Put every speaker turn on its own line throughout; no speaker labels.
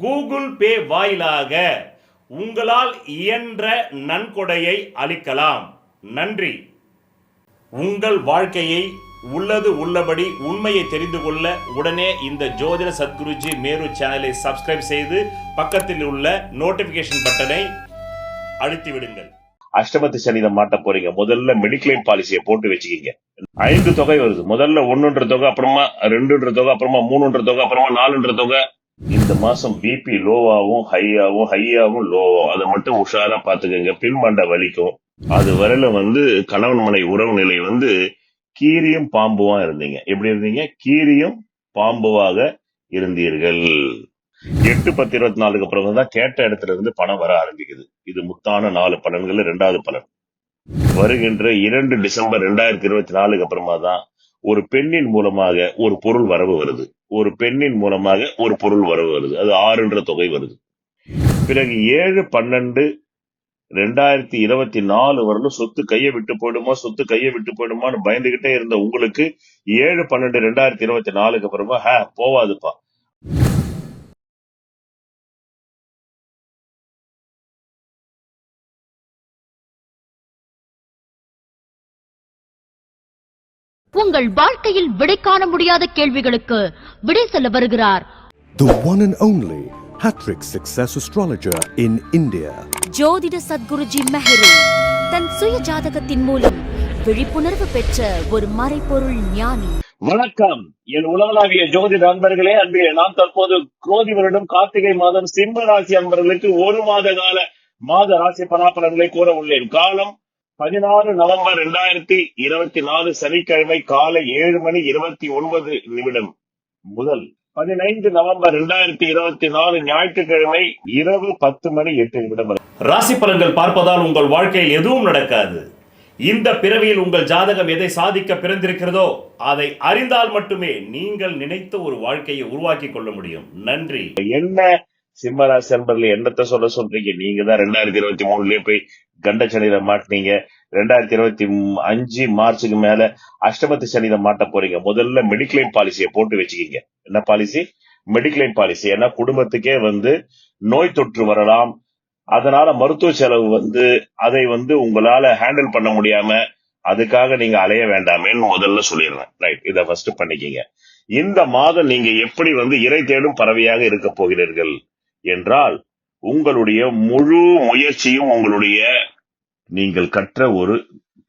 Google Pay வாயிலாக உங்களால் இயன்ற நன்கொடையை அளிக்கலாம். நன்றி. உங்கள் வாழ்க்கையை உள்ளது உள்ளபடி உண்மையை தெரிந்து கொள்ள உடனே இந்த ஜோதிட சத்குருஜி மேரு சேனலை சப்ஸ்கிரைப் செய்து பக்கத்தில் உள்ள நோட்டிபிகேஷன் பட்டனை அழுத்தி விடுங்கள்
அஷ்டமத்து சனிதை மாட்ட போறீங்க. முதல்ல மெடிக்ளைம் பாலிசியை போட்டு வச்சுக்கீங்க. ஐந்து தொகை வருது. முதல்ல ஒன்னுன்ற தொகை அப்புறமா ரெண்டுன்ற தொகை அப்புறமா மூணுன்ற தொகை அப்புறமா நாலுன்ற தொகை. இந்த மாசம் பிபி லோவாவும் ஹையாவும் ஹையாவும் லோவாகும் அதை மட்டும் உஷாரா பாத்துக்கங்க பின்மண்ட வலிக்கும். அது வரையில வந்து கணவன் மனை உறவு நிலை வந்து கீரியும் பாம்புவா இருந்தீங்க. எப்படி இருந்தீங்க? கீரியும் பாம்புவாக இருந்தீர்கள். எட்டு பத்து இருபத்தி நாலுக்கு அப்புறம் தான் கேட்ட இடத்துல இருந்து பணம் வர ஆரம்பிக்குது. இது முத்தான நாலு பலன்கள் இரண்டாவது பலன். வருகின்ற இரண்டு டிசம்பர் ரெண்டாயிரத்தி இருபத்தி நாலுக்கு அப்புறமா தான் ஒரு பெண்ணின் மூலமாக ஒரு பொருள் வரவு வருது. ஒரு பெண்ணின் மூலமாக ஒரு பொருள் வரவு வருது. அது ஆறுன்ற தொகை வருது. பிறகு ஏழு பன்னெண்டு ரெண்டாயிரத்தி இருபத்தி நாலு வரலும் சொத்து கையை விட்டு போயிடுமா சொத்து கையை விட்டு போயிடுமான்னு பயந்துகிட்டே இருந்த உங்களுக்கு ஏழு பன்னெண்டு ரெண்டாயிரத்தி இருபத்தி நாலுக்கு அப்புறமா ஹே போவாதுப்பா.
உங்கள் வாழ்க்கையில் விடை காண முடியாத கேள்விகளுக்கு விடை சொல்ல வருகிறார்.
The one and only Hattrick Success Astrologer in India.
ஜோதிட சத்குருஜி மெஹரு தன் சுய ஜாதகத்தின் மூலம் விழிப்புணர்வு பெற்ற ஒரு மறைபொருள் ஞானி.
வணக்கம். என் உலகளாவிய ஜோதி நண்பர்களே அன்பே நான் தற்போது குரோதி வருடம் கார்த்திகை மாதம் சிம்ம ராசி அன்பர்களுக்கு ஒரு மாத கால மாத ராசி பலாபலன்களை கூற உள்ளேன். காலம் பதினாறு நவம்பர் இரண்டாயிரத்தி இருபத்தி நாலு சனிக்கிழமை காலை ஏழு மணி இருபத்தி ஒன்பது நிமிடம் முதல் பதினைந்து நவம்பர் இரண்டாயிரத்தி இருபத்தி நாலு ஞாயிற்றுக்கிழமை இரவு பத்து மணி எட்டு நிமிடம் வரை.
ராசி பலன்கள் பார்ப்பதால் உங்கள் வாழ்க்கையில் எதுவும் நடக்காது. இந்த பிறவியில் உங்கள் ஜாதகம் எதை சாதிக்க பிறந்திருக்கிறதோ அதை அறிந்தால் மட்டுமே நீங்கள் நினைத்த ஒரு வாழ்க்கையை உருவாக்கி கொள்ள முடியும். நன்றி.
என்ன சிம்மராசி அன்பர்கள் என்னத்த சொல்ல சொல்றீங்க? நீங்க தான் ரெண்டாயிரத்தி இருபத்தி மூணுலயே போய் கண்ட சனியில மாட்டினீங்க. ரெண்டாயிரத்தி இருபத்தி அஞ்சு மார்ச்சுக்கு மேல அஷ்டமத்து சனியில மாட்ட போறீங்க. முதல்ல மெடிக்ளைம் பாலிசியை போட்டு வச்சுக்கீங்க. என்ன பாலிசி மெடிக்ளைம் பாலிசி ஏன்னா குடும்பத்துக்கே வந்து நோய் தொற்று வரலாம். அதனால மருத்துவ செலவு வந்து அதை வந்து உங்களால ஹேண்டில் பண்ண முடியாம அதுக்காக நீங்க அலைய வேண்டாமேன்னு முதல்ல சொல்லிடுறேன். ரைட் இதை ஃபர்ஸ்ட் பண்ணிக்கீங்க. இந்த மாதம் நீங்க எப்படி வந்து இறை தேடும் பறவையாக இருக்க போகிறீர்கள் என்றால் உங்களுடைய முழு முயற்சியும் உங்களுடைய நீங்கள் கற்ற ஒரு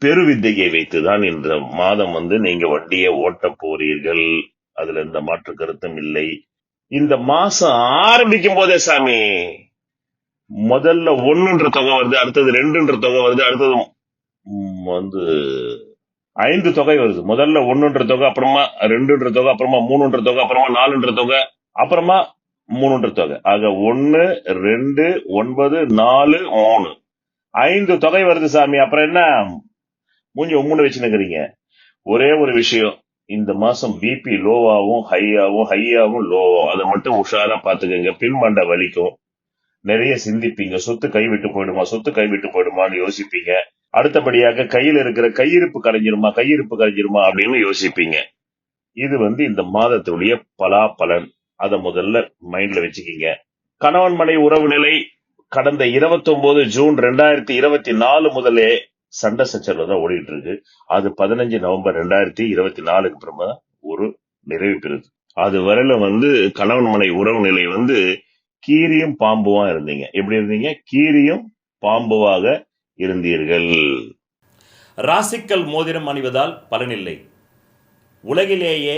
பெருவித்தையை வைத்துதான் இந்த மாதம் வந்து நீங்க வண்டியை ஓட்ட போறீர்கள். அதுல எந்த மாற்று கருத்தும் இல்லை. இந்த மாசம் ஆரம்பிக்கும் போதே சாமி முதல்ல ஒண்ணுன்ற தொகை வருது அடுத்தது ரெண்டுன்ற தொகை வருது அடுத்தது வந்து ஐந்து தொகை வருது. முதல்ல ஒண்ணுன்ற தொகை அப்புறமா ரெண்டுன்ற தொகை அப்புறமா மூணுன்ற தொகை அப்புறமா நாலுன்ற தொகை அப்புறமா மூணுன்ற தொகை. ஆக ஒன்னு ரெண்டு ஒன்பது நாலு மூணு. ஐந்து தொகை வருது சாமி. அப்புறம் என்ன? மூஞ்சி உம்முன்னு வச்சுனுக்கிறீங்க ஒரே ஒரு விஷயம் இந்த மாசம் பிபி லோவாகவும் ஹையாவும் ஹையாவும் லோவாகும் அதை மட்டும் உஷாரா பாத்துக்கோங்க பின்மண்ட வலிக்கும். நிறைய சிந்திப்பீங்க. சொத்து கைவிட்டு போயிடுமா? சொத்து கைவிட்டு போயிடுமான்னு யோசிப்பீங்க. அடுத்தபடியாக கையில இருக்கிற கையிருப்பு கரைஞ்சிருமா? கையிருப்பு கரைஞ்சிருமா அப்படின்னு யோசிப்பீங்க. இது வந்து இந்த மாதத்துடைய பலாபலன் அதை முதல்ல மைண்ட்ல வச்சுக்கீங்க. கணவன் மனை உறவு நிலை கடந்த 29 ஜூன் ரெண்டாயிரத்தி இருபத்தி நாலு முதலே சண்டை சச்சரவு தான் ஓடிட்டு இருக்கு அது பதினஞ்சு நவம்பர் ரெண்டாயிரத்தி இருபத்தி நாலுக்கு அப்புறமா ஒரு நிறைவு பெறுது. அது வரையில வந்து கணவன் மனை உறவு நிலை வந்து கீரியும் பாம்புவா இருந்தீங்க. எப்படி இருந்தீங்க? கீரியும் பாம்புவாக இருந்தீர்கள்.
ராசிக்கல் மோதிரம் அணிவதால் பலனில்லை. உலகிலேயே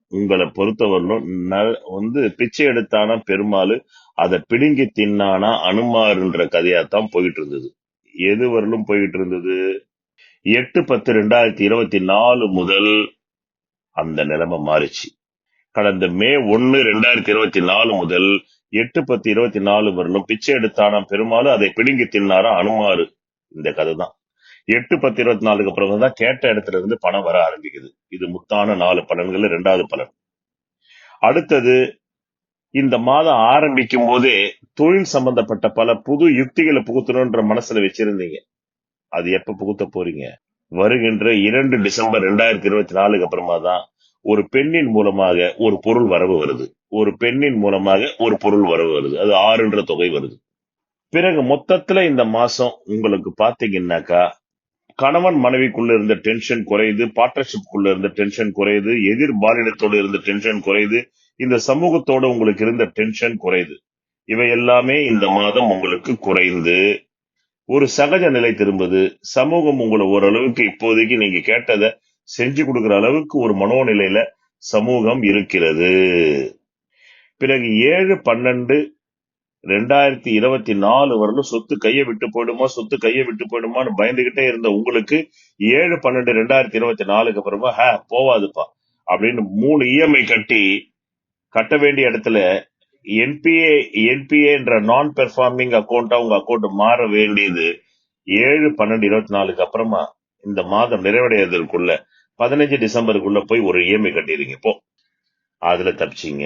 உங்களை பொறுத்தவரையிலும் ந- வந்து பிச்சை எடுத்தானா பெருமாள் அதை பிடுங்கி தின்னானா அனுமாருன்ற கதையாத்தான் போயிட்டு இருந்தது எது வரலும் போயிட்டு இருந்தது எட்டு பத்து ரெண்டாயிரத்தி இருபத்தி நாலு முதல் அந்த நிலைமை மாறிச்சு. கடந்த மே ஒன்னு ரெண்டாயிரத்தி இருபத்தி நாலு முதல் எட்டு பத்து இருபத்தி நாலு வரலும் பிச்சை எடுத்தானா பெருமாள் அதை பிடுங்கி தின்னாரா அனுமாரு. இந்த கதை தான் எட்டு பத்து இருபத்தி நாலுக்கு அப்புறம் தான் கேட்ட இடத்துல இருந்து பணம் வர ஆரம்பிக்குது. இது முத்தான நாலு பலன்கள் ரெண்டாவது பலன். அடுத்தது இந்த மாதம் ஆரம்பிக்கும் போதே தொழில் சம்பந்தப்பட்ட பல புது யுக்திகளை புகுத்தணும்ன்ற மனசுல வச்சிருந்தீங்க. அது எப்ப புகுத்த போறீங்க? வருகின்ற இரண்டு டிசம்பர் ரெண்டாயிரத்தி இருபத்தி நாலுக்கு அப்புறமா தான் ஒரு பெண்ணின் மூலமாக ஒரு பொருள் வரவு வருது. ஒரு பெண்ணின் மூலமாக ஒரு பொருள் வரவு வருது. அது ஆறுன்ற தொகை வருது. பிறகு மொத்தத்துல இந்த மாசம் உங்களுக்கு பாத்தீங்கன்னாக்கா கணவன் மனைவிக்குள்ள இருந்த டென்ஷன் குறையுது பார்ட்னர்ஷிப்குள்ள இருந்த டென்ஷன் குறையுது எதிர் பாலினத்தோட இருந்த டென்ஷன் குறையுது இந்த சமூகத்தோட உங்களுக்கு இருந்த டென்ஷன் குறையுது. இவை எல்லாமே இந்த மாதம் உங்களுக்கு குறைந்து ஒரு சகஜ நிலை திரும்புது. சமூகம் உங்களை ஓரளவுக்கு இப்போதைக்கு நீங்க கேட்டதை செஞ்சு கொடுக்குற அளவுக்கு ஒரு மனோநிலையில சமூகம் இருக்கிறது. பிறகு ஏழு பன்னெண்டு ரெண்டாயிரத்தி இருபத்தி நாலு வரலும் சொத்து கையை விட்டு போயிடுமா சொத்து கையை விட்டு போயிடுமான்னு பயந்துகிட்டே இருந்த உங்களுக்கு ஏழு பன்னெண்டு ரெண்டாயிரத்தி இருபத்தி நாலுக்கு அப்புறமா ஹே போவாதுப்பா. அப்படின்னு மூணு இஎம்ஐ கட்டி கட்ட வேண்டிய இடத்துல என்பிஏ என்பிஏன்ற நான் பெர்ஃபார்மிங் அக்கௌண்டா உங்க அக்கௌண்ட் மாற வேண்டியது ஏழு பன்னெண்டு இருபத்தி நாலுக்கு அப்புறமா இந்த மாதம் நிறைவடையதற்குள்ள பதினஞ்சு டிசம்பருக்குள்ள போய் ஒரு இஎம்ஐ கட்டிடுங்க இப்போ அதுல தப்பிச்சிங்க.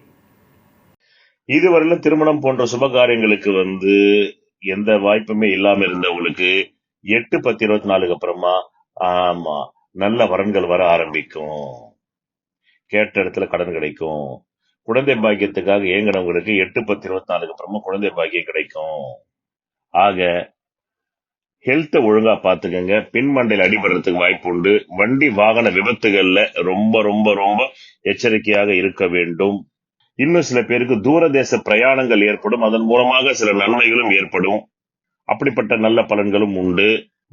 இதுவரையிலும் திருமணம் போன்ற சுப காரியங்களுக்கு வந்து எந்த வாய்ப்புமே இல்லாம இருந்தவங்களுக்கு எட்டு பத்து இருபத்தி நாலுக்கு அப்புறமா ஆமா நல்ல வரன்கள் வர ஆரம்பிக்கும். கேட்ட இடத்துல கடன் கிடைக்கும். குழந்தை பாக்கியத்துக்காக ஏங்கினவங்களுக்கு எட்டு பத்து இருபத்தி நாலுக்கு அப்புறமா குழந்தை பாக்கியம் கிடைக்கும். ஆக ஹெல்த்தை ஒழுங்கா பாத்துக்கங்க. பின்மண்டையில் அடிபடுறதுக்கு வாய்ப்பு உண்டு. வண்டி வாகன விபத்துகள்ல ரொம்ப ரொம்ப ரொம்ப எச்சரிக்கையாக இருக்க வேண்டும். இன்னும் சில பேருக்கு தூரதேச பிரயாணங்கள் ஏற்படும். அதன் மூலமாக சில நன்மைகளும் ஏற்படும். அப்படிப்பட்ட நல்ல பலன்களும் உண்டு.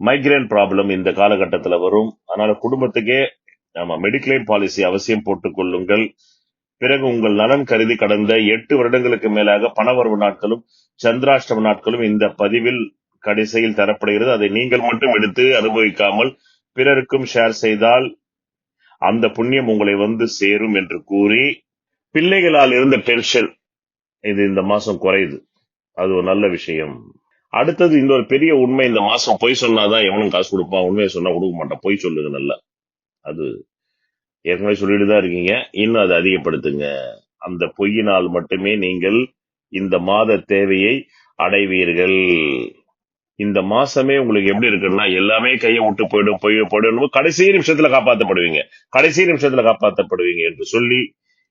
மைக்ரேன் ப்ராப்ளம் இந்த காலகட்டத்துல வரும். அதனால குடும்பத்துக்கே நம்ம மெடிக்ளைம் பாலிசி அவசியம் போட்டுக் கொள்ளுங்கள். பிறகு உங்கள் நலன் கருதி கடந்த எட்டு வருடங்களுக்கு மேலாக பணவரவு நாட்களும் சந்திராஷ்டம நாட்களும் இந்த பதிவில் கடைசியில் தரப்படுகிறது. அதை நீங்கள் மட்டும் எடுத்து அனுபவிக்காமல் பிறருக்கும் ஷேர் செய்தால் அந்த புண்ணியம் உங்களை வந்து சேரும் என்று கூறி பிள்ளைகளால் இருந்த டென்ஷன் இது இந்த மாசம் குறையுது. அது ஒரு நல்ல விஷயம். அடுத்தது இன்னொரு பெரிய உண்மை இந்த மாசம் பொய் சொன்னாதான் எவனும் காசு கொடுப்பான். உண்மையை சொன்னா கொடுக்க மாட்டான். பொய் சொல்லுங்க நல்லா. அது ஏற்கனவே சொல்லிட்டு தான் இருக்கீங்க. இன்னும் அதை அதிகப்படுத்துங்க. அந்த பொய்யினால் மட்டுமே நீங்கள் இந்த மாத தேவையை அடைவீர்கள். இந்த மாசமே உங்களுக்கு எப்படி இருக்குன்னா எல்லாமே கையை விட்டு போயிடும் பொய் போயிடும் கடைசி நிமிஷத்துல காப்பாற்றப்படுவீங்க கடைசி நிமிஷத்துல காப்பாற்றப்படுவீங்க என்று சொல்லி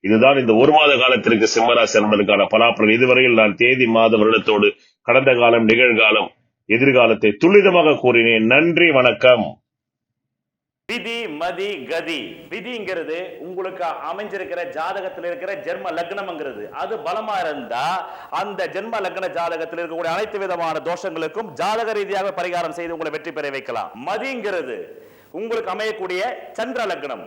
இதுதான் இந்த ஒரு மாத காலத்திற்கு சிம்மராசி என்பதற்கான பலாப்பலன். இதுவரையில் நான் தேதி மாத வருடத்தோடு கடந்த காலம் நிகழ்காலம் எதிர்காலத்தை துல்லிதமாக கூறினேன். நன்றி வணக்கம்.
விதி மதி கதி. விதிங்கிறது உங்களுக்கு அமைஞ்சிருக்கிற ஜாதகத்தில் இருக்கிற ஜென்ம லக்னம்ங்கிறது. அது பலமா இருந்தா அந்த ஜென்ம லக்ன ஜாதகத்தில் இருக்கக்கூடிய அனைத்து விதமான தோஷங்களுக்கும் ஜாதக ரீதியாக பரிகாரம் செய்து உங்களை வெற்றி பெற வைக்கலாம். மதிங்கிறது உங்களுக்கு அமையக்கூடிய சந்திர லக்னம்.